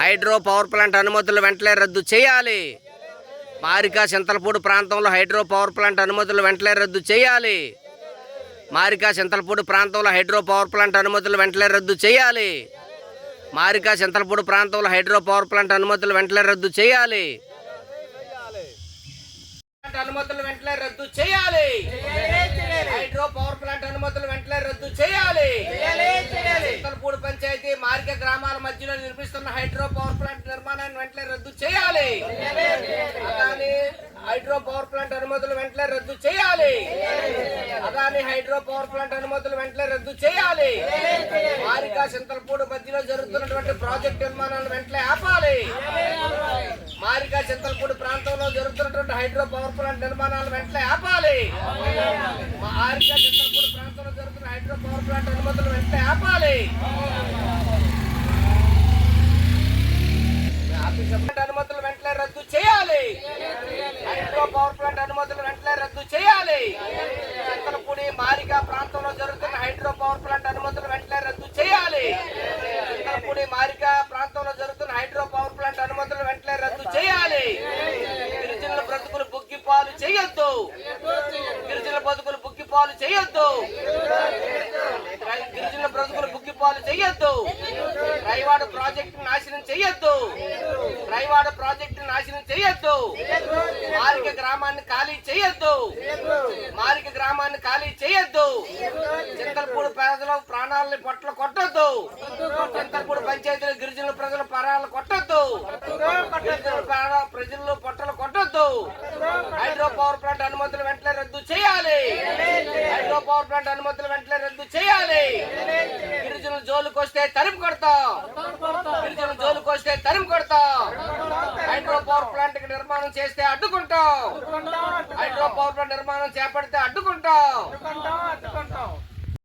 Hydro power plant అనుమతులు వెంటనే రద్దు చేయాలి. మారికా చింతలపూడి ప్రాంతంలో హైడ్రో పవర్ ప్లాంట్ అనుమతులు వెంటనే రద్దు చేయాలి. మారికా చింతలపూడి ప్రాంతంలో హైడ్రో పవర్ ప్లాంట్ అనుమతులు వెంటనే రద్దు చేయాలి. మారికా చింతలపూడి ప్రాంతంలో హైడ్రో పవర్ ప్లాంట్ అనుమతులు వెంటనే రద్దు చేయాలి. అనుమతులు వెంటనే రద్దు చేయాలి. హైడ్రో పవర్ ప్లాంట్ అనుమతులు వెంటనే రద్దు చేయాలి. చింతలపూడి పంచాయతీ మార్గ గ్రామాల మధ్యలో నిర్మిస్తున్న హైడ్రో పవర్ ప్లాంట్ నిర్మాణాన్ని వెంటనే రద్దు చేయాలి. అదాని హైడ్రో పవర్ ప్లాంట్ అనుమతులు వెంటనే రద్దు చేయాలి. అదాని హైడ్రో పవర్ ప్లాంట్ అనుమతులు వెంటనే రద్దు చేయాలి. మారికా చింతలపూడి మధ్యలో జరుగుతున్నటువంటి ప్రాజెక్ట్ నిర్మాణాలను వెంటనే ఆపాలి. మారికా చింతలపూడి ప్రాంతంలో జరుగుతున్నటువంటి హైడ్రో పవర్ ప్లాంట్ నిర్మాణాలు వెంటనే ఆపాలి. మారికా చింతలపూడి ప్రాంతంలో జరుగుతున్న హైడ్రో పవర్ ప్లాంట్ అనుమతులు వెంటనే ఆపాలి అనుమతులు వెంటనే రద్దు చేయాలి హైడ్రో పవర్ ప్లాంట్ అనుమతులు వెంటనే రద్దు చేయాలి. చింతలపూడి మారికా ప్రాంతంలో జరుగుతున్న హైడ్రో పవర్ ప్లాంట్ అనుమతులు వెంటనే రద్దు చేయాలి. చింతలపూడి మారికా ప్రాంతంలో జరుగుతున్న హైడ్రో పవర్ ప్లాంట్ అనుమతులు వెంటనే రద్దు చేయాలి. గిరిజనుల బ్రతుకులు బుగ్గి పాలు చేయొద్దు. గిరిజనుల బతుకులు బుగ్గి పాలు చేయొద్దు. గిరిజనుల బ్రతుకులు బుగ్గి పాలు చేయొద్దు. రైవాడ ప్రాజెక్టు నాశనం చేయొద్దు. రైవాడ ప్రాజెక్టు నాశనం చేయొద్దు. మారిక గ్రామాన్ని ఖాళీ చేయొద్దు. మారిక గ్రామాన్ని ఖాళీ చేయొద్దు. చింతలపూడి ప్రజల ప్రాణాలని పొట్టలు కొట్టొద్దు. చింతలపూడి పంచాయతీలో గిరిజనుల ప్రజల ప్రాణాలు కొట్టొద్దు. ప్రజలు పొట్టలు కొట్టొద్దు. హైడ్రో పవర్ ప్లాంట్ అనుమతులు వెంటనే రద్దు చేయాలి. హైడ్రో పవర్ ప్లాంట్ అనుమతులు వెంటనే రద్దు చేయాలి. గిరిజనుల జోలుకొస్తే తరిమి కొడతాం. గిరిజనుల జోలుకొస్తే తరిమి కొడతాం హైడ్రో పవర్ ప్లాంట్కి నిర్మాణం చేస్తే అడ్డుకుంటాం. హైడ్రో పవర్ ప్లాంట్ నిర్మాణం చేపడితే అడ్డుకుంటాం.